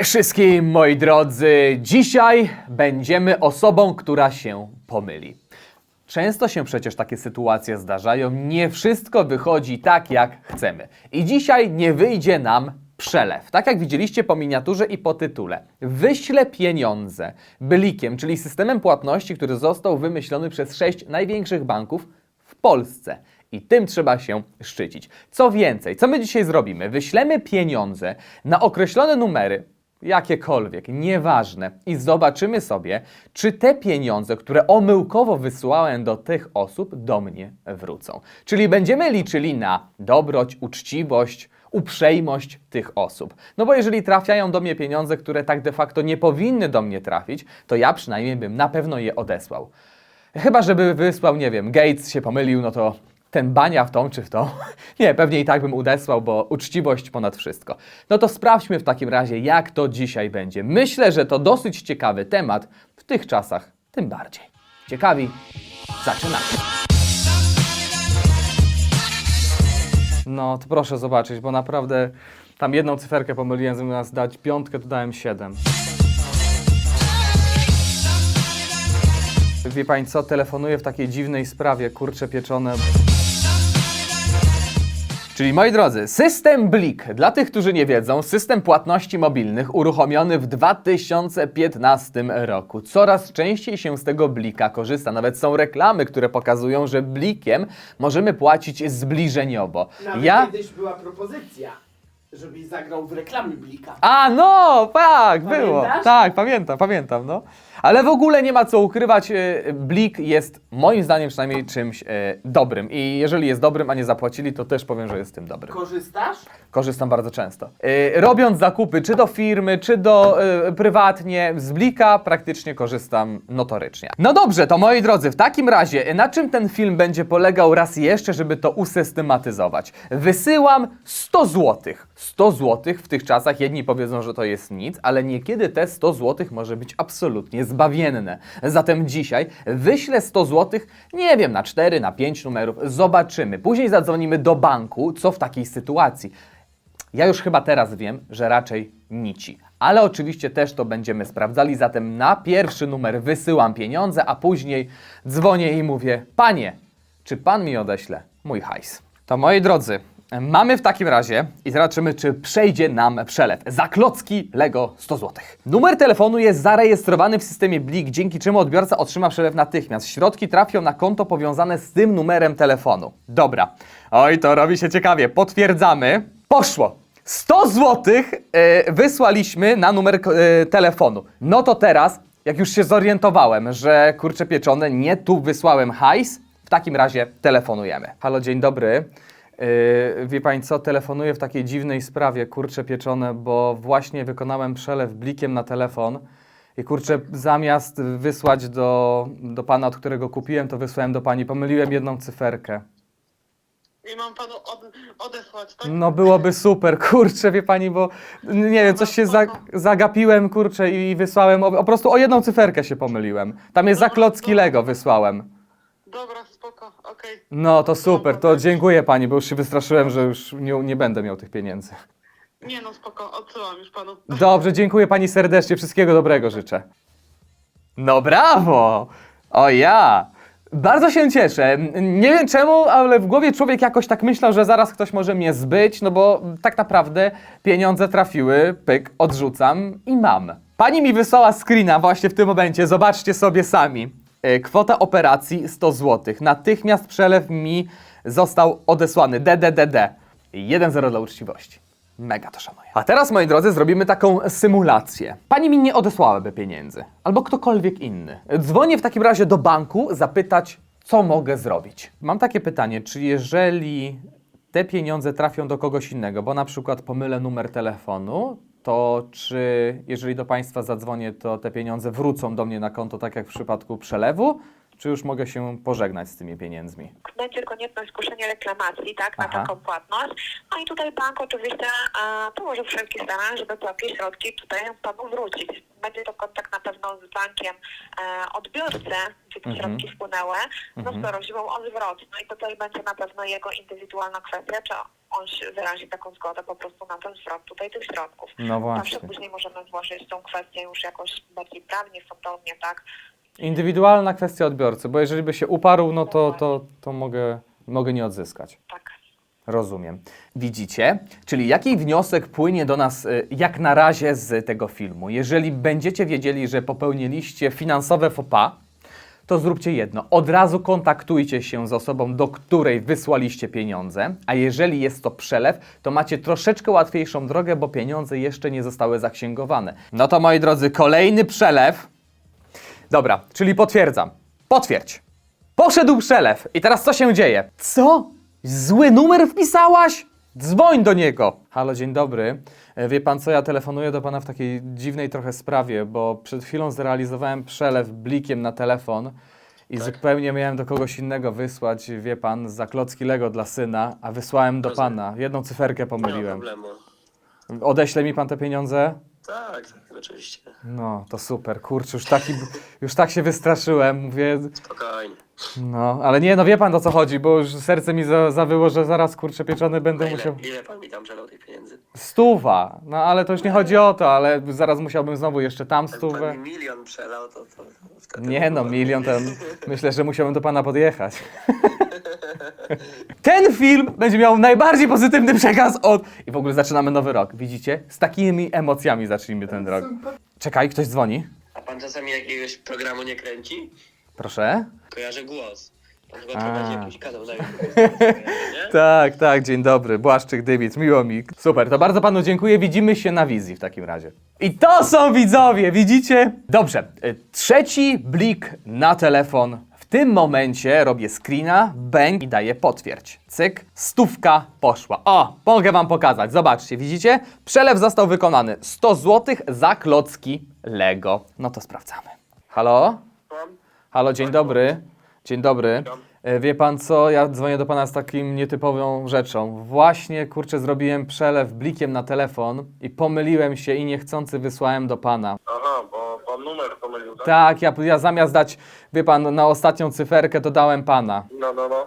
Cześć wszystkim moi drodzy. Dzisiaj będziemy osobą, która się pomyli. Często się przecież takie sytuacje zdarzają. Nie wszystko wychodzi tak, jak chcemy. I dzisiaj nie wyjdzie nam przelew. Tak jak widzieliście po miniaturze i po tytule. Wyślę pieniądze blikiem, czyli systemem płatności, który został wymyślony przez sześć największych banków w Polsce. I tym trzeba się szczycić. Co więcej, co my dzisiaj zrobimy? Wyślemy pieniądze na określone numery, jakiekolwiek, nieważne, i zobaczymy sobie, czy te pieniądze, które omyłkowo wysłałem do tych osób, do mnie wrócą. Czyli będziemy liczyli na dobroć, uczciwość, uprzejmość tych osób. No bo jeżeli trafiają do mnie pieniądze, które tak de facto nie powinny do mnie trafić, to ja przynajmniej bym na pewno je odesłał. Chyba, żeby wysłał, nie wiem, Gates się pomylił, no to ten bania w tą czy w tą. Nie, pewnie i tak bym udesłał, bo uczciwość ponad wszystko. No to sprawdźmy w takim razie, jak to dzisiaj będzie. Myślę, że to dosyć ciekawy temat, w tych czasach tym bardziej. Ciekawi? Zaczynamy. No to proszę zobaczyć, bo naprawdę tam jedną cyferkę pomyliłem, zamiast dać piątkę, to dałem siedem. Wie pani co, telefonuję w takiej dziwnej sprawie, kurcze pieczone. Czyli moi drodzy, system Blik, dla tych, którzy nie wiedzą, system płatności mobilnych uruchomiony w 2015 roku. Coraz częściej się z tego Blika korzysta. Nawet są reklamy, które pokazują, że Blikiem możemy płacić zbliżeniowo. Nawet Ja... kiedyś była propozycja, żebyś zagrał w reklamy Blika. A, no, tak, było. Pamiętasz? Tak, pamiętam, pamiętam, no. Ale w ogóle nie ma co ukrywać, e, Blik jest moim zdaniem przynajmniej czymś e, dobrym. I jeżeli jest dobrym, a nie zapłacili, to też powiem, że jest tym dobrym. Korzystasz? Korzystam bardzo często. E, robiąc zakupy, czy do firmy, czy do e, prywatnie, z Blika praktycznie korzystam notorycznie. No dobrze, to moi drodzy, w takim razie, e, na czym ten film będzie polegał raz jeszcze, żeby to usystematyzować? Wysyłam 100 zł. 100 zł w tych czasach, jedni powiedzą, że to jest nic, ale niekiedy te 100 zł może być absolutnie zbawienne. Zatem dzisiaj wyślę 100 zł, nie wiem, na 4, na 5 numerów, zobaczymy. Później zadzwonimy do banku, co w takiej sytuacji. Ja już chyba teraz wiem, że raczej nici. Ale oczywiście też to będziemy sprawdzali, zatem na pierwszy numer wysyłam pieniądze, a później dzwonię i mówię: Panie, czy pan mi odeśle mój hajs? To moi drodzy, mamy w takim razie i zobaczymy, czy przejdzie nam przelew. Za klocki Lego 100 zł. Numer telefonu jest zarejestrowany w systemie Blik, dzięki czemu odbiorca otrzyma przelew natychmiast. Środki trafią na konto powiązane z tym numerem telefonu. Dobra. Oj, to robi się ciekawie. Potwierdzamy. Poszło. 100 zł e, wysłaliśmy na numer e, telefonu. No to teraz, jak już się zorientowałem, że kurczę pieczone, nie tu wysłałem hajs, w takim razie telefonujemy. Halo, dzień dobry. Yy, wie pani co, telefonuję w takiej dziwnej sprawie, kurcze pieczone, bo właśnie wykonałem przelew blikiem na telefon i kurczę, zamiast wysłać do, do pana, od którego kupiłem, to wysłałem do pani. Pomyliłem jedną cyferkę. I mam panu od, odesłać, tak? No byłoby super, kurczę, wie pani, bo nie wiem, coś się za, zagapiłem, kurczę, i wysłałem, o, po prostu o jedną cyferkę się pomyliłem. Tam jest za klocki Lego wysłałem. Dobra, okej. No to super, to dziękuję pani, bo już się wystraszyłem, że już nie, nie będę miał tych pieniędzy. Nie no, spoko, odsyłam już panu. Dobrze, dziękuję pani serdecznie, wszystkiego dobrego życzę. No brawo! O ja! Bardzo się cieszę. Nie wiem czemu, ale w głowie człowiek jakoś tak myślał, że zaraz ktoś może mnie zbyć, no bo tak naprawdę pieniądze trafiły, pyk, odrzucam i mam. Pani mi wysłała screena właśnie w tym momencie, zobaczcie sobie sami. E, Kwota operacji 100 zł. Natychmiast przelew mi został odesłany. DDDD. 1-0 dla uczciwości. Mega to szanuję. A teraz, moi drodzy, zrobimy taką symulację. Pani mi nie odesłałaby pieniędzy, albo ktokolwiek inny. Dzwonię w takim razie do banku zapytać, co mogę zrobić. Mam takie pytanie, czy jeżeli te pieniądze trafią do kogoś innego, bo na przykład pomylę numer telefonu, to czy jeżeli do Państwa zadzwonię, to te pieniądze wrócą do mnie na konto, tak jak w przypadku przelewu? Czy już mogę się pożegnać z tymi pieniędzmi? będzie konieczność zgłoszenia reklamacji, tak, na Aha. taką płatność. No i tutaj bank oczywiście e, położył wszelkie starania, żeby takie środki tutaj panu wrócić. Będzie to kontakt na pewno z bankiem e, odbiorcy, gdzie te Mhm. środki wpłynęły, no Mhm. z prośbą o zwrot. No i tutaj będzie na pewno jego indywidualna kwestia, czy on się wyrazi taką zgodę po prostu na ten zwrot tutaj tych środków. No Zawsze właśnie. później możemy złożyć tą kwestię już jakoś bardziej prawnie, sądownie, tak, Indywidualna kwestia odbiorcy, bo jeżeli by się uparł, no to, to, to mogę, mogę nie odzyskać. tak. Rozumiem. Widzicie? Czyli jaki wniosek płynie do nas y, jak na razie z tego filmu? Jeżeli będziecie wiedzieli, że popełniliście finansowe faux pas, to zróbcie jedno. Od razu kontaktujcie się z osobą, do której wysłaliście pieniądze, a jeżeli jest to przelew, to macie troszeczkę łatwiejszą drogę, bo pieniądze jeszcze nie zostały zaksięgowane. No to moi drodzy, kolejny przelew. Dobra, czyli potwierdzam. Potwierdź. Poszedł przelew. I teraz co się dzieje? Co? Zły numer wpisałaś? Dzwoń do niego. Halo, dzień dobry. E, Wie pan co, ja telefonuję do pana w takiej dziwnej trochę sprawie, bo przed chwilą zrealizowałem przelew blikiem na telefon i zupełnie miałem do kogoś innego wysłać, wie pan, za klocki Lego dla syna, a wysłałem do Rozumiem. pana. Jedną cyferkę Nie ma pomyliłem. problemu. Odeśle mi pan te pieniądze? Tak, tak, oczywiście. No, to super. Kurczę, już, taki, już tak się wystraszyłem. Mówię, Spokojnie. No, ale nie, no wie pan o co chodzi, bo już serce mi za, zawyło, że zaraz kurczę pieczony będę ile, musiał. ile pan mi tam przelał tych pieniędzy? Stuwa! No ale to już nie chodzi o to, ale zaraz musiałbym znowu jeszcze tam Jak stówę. pan mi milion przelał, to, to, to Nie no, milion to myślę, że musiałbym do pana podjechać. Ten film będzie miał najbardziej pozytywny przekaz od... I w ogóle zaczynamy nowy rok, widzicie? Z takimi emocjami zacznijmy ten rok. Czekaj, ktoś dzwoni. A pan czasami jakiegoś programu nie kręci? Proszę. Kojarzę głos. Chyba prowadzi jakiś kanał na YouTube. nie? Tak, tak, dzień dobry. Błaszczyk Dybic, miło mi. Super, to bardzo panu dziękuję. Widzimy się na wizji w takim razie. I to są widzowie, widzicie? Dobrze, y, trzeci blik na telefon. W tym momencie robię screena, bang i daję potwierdź. Cyk, stówka poszła. O, mogę wam pokazać, zobaczcie, widzicie? Przelew został wykonany. 100 zł za klocki Lego. No to sprawdzamy. Halo? Halo, dzień dobry. Dzień dobry. E, Wie pan co, ja dzwonię do pana z takim nietypową rzeczą. Właśnie, kurczę, zrobiłem przelew blikiem na telefon i pomyliłem się i niechcący wysłałem do pana. Aha, bo pan numer pomylił, tak? Tak, ja, ja zamiast dać, wie pan, na ostatnią cyferkę, to dałem pana. No, no, no.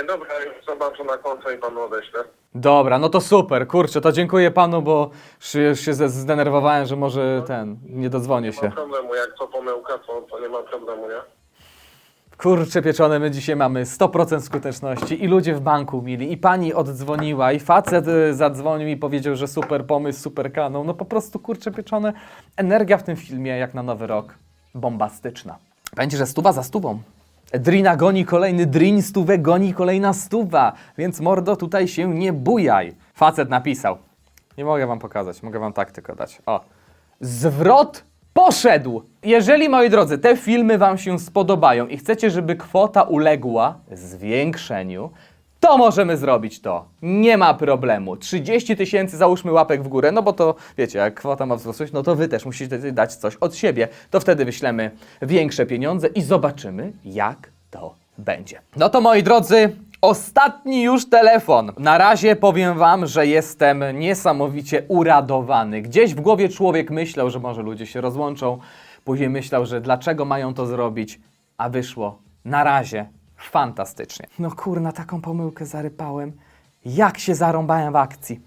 E, dobra, już zobaczę na konto i panu odeślę. Dobra, no to super, kurczę, to dziękuję panu, bo już już się ze- zdenerwowałem, że może ten, nie dodzwonię Nie ma się. problemu, jak to pomyłka, to, to nie ma problemu, nie? Kurczę pieczone, my dzisiaj mamy 100% skuteczności i ludzie w banku mieli, i pani oddzwoniła, i facet y, zadzwonił i powiedział, że super pomysł, super kanał. No po prostu kurczę pieczone, energia w tym filmie jak na nowy rok, bombastyczna. Będzie, że stuwa za stówą. Drina goni kolejny drin, stówę goni kolejna stuwa, więc mordo tutaj się nie bujaj. Facet napisał. Nie mogę wam pokazać, mogę wam tak tylko dać. O. Zwrot poszedł! Jeżeli, moi drodzy, te filmy wam się spodobają i chcecie, żeby kwota uległa zwiększeniu, to możemy zrobić to. Nie ma problemu. 30 tysięcy załóżmy łapek w górę, no bo to, wiecie, jak kwota ma wzrosnąć, no to wy też musicie dać coś od siebie. To wtedy wyślemy większe pieniądze i zobaczymy, jak to będzie. No to moi drodzy, ostatni już telefon. Na razie powiem wam, że jestem niesamowicie uradowany. Gdzieś w głowie człowiek myślał, że może ludzie się rozłączą, później myślał, że dlaczego mają to zrobić, a wyszło na razie fantastycznie. No kurna, taką pomyłkę zarypałem. Jak się zarąbałem w akcji.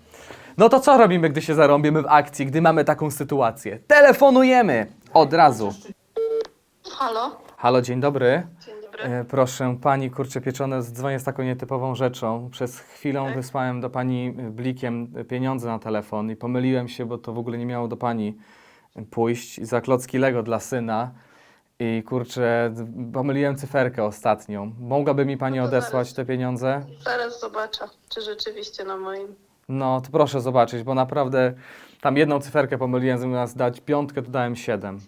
No to co robimy, gdy się zarąbimy w akcji, gdy mamy taką sytuację? Telefonujemy od razu. Halo, Halo, dzień dobry. Dobry. E, proszę pani, kurczę pieczone, dzwonię z taką nietypową rzeczą. Przez chwilę Tak. wysłałem do pani e, blikiem e, pieniądze na telefon i pomyliłem się, bo to w ogóle nie miało do pani e, pójść za klocki Lego dla syna. I kurczę, d- pomyliłem cyferkę ostatnią. Mogłaby mi pani No to odesłać zaraz. te pieniądze? Zaraz zobaczę, czy rzeczywiście na moim. No, to proszę zobaczyć, bo naprawdę tam jedną cyferkę pomyliłem, zamiast dać piątkę, to dałem siedem.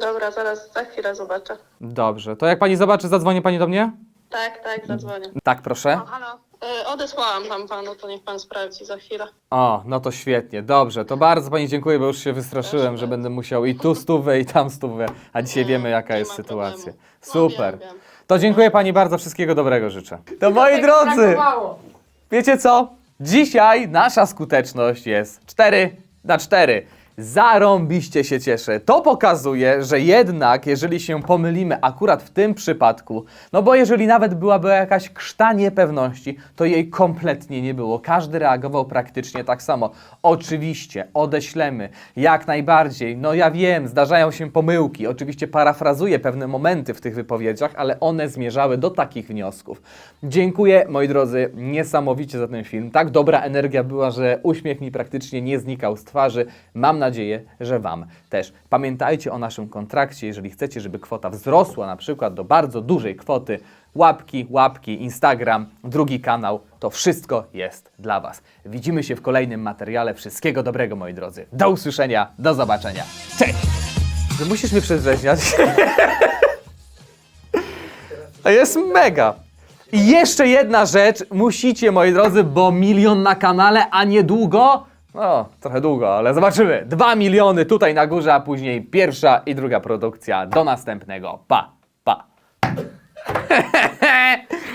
Dobra, zaraz za chwilę zobaczę. Dobrze, to jak pani zobaczy, zadzwoni pani do mnie? Tak, tak, zadzwonię. Tak, proszę. O, halo. E, odesłałam tam panu, to niech pan sprawdzi za chwilę. O, no to świetnie, dobrze, to bardzo Pani dziękuję, bo już się wystraszyłem, Proszę że będę musiał i tu stówę, i tam stówę, a dzisiaj Nie, wiemy jaka nie jest sytuacja. problemu. No, Super. wiem, wiem. To dziękuję Pani bardzo, wszystkiego dobrego życzę. To moi Tak drodzy, wiecie co? Dzisiaj nasza skuteczność jest 4 na 4. Zarąbiście się cieszę. To pokazuje, że jednak, jeżeli się pomylimy akurat w tym przypadku, no bo jeżeli nawet byłaby jakaś krzta niepewności, to jej kompletnie nie było. Każdy reagował praktycznie tak samo. Oczywiście, odeślemy, jak najbardziej. No ja wiem, zdarzają się pomyłki. Oczywiście parafrazuję pewne momenty w tych wypowiedziach, ale one zmierzały do takich wniosków. Dziękuję, moi drodzy, niesamowicie za ten film. Tak dobra energia była, że uśmiech mi praktycznie nie znikał z twarzy. Mam nadzieję, że Wam też. Pamiętajcie o naszym kontrakcie, jeżeli chcecie, żeby kwota wzrosła na przykład do bardzo dużej kwoty. Łapki, łapki, Instagram, drugi kanał, to wszystko jest dla Was. Widzimy się w kolejnym materiale. Wszystkiego dobrego, moi drodzy. Do usłyszenia, do zobaczenia. Cześć! Musisz mnie przedrzeźniać. To jest mega. I jeszcze jedna rzecz, musicie, moi drodzy, bo milion na kanale, a niedługo, no, trochę długo, ale zobaczymy. Dwa miliony tutaj na górze, a później pierwsza i druga produkcja. Do następnego. Pa, pa.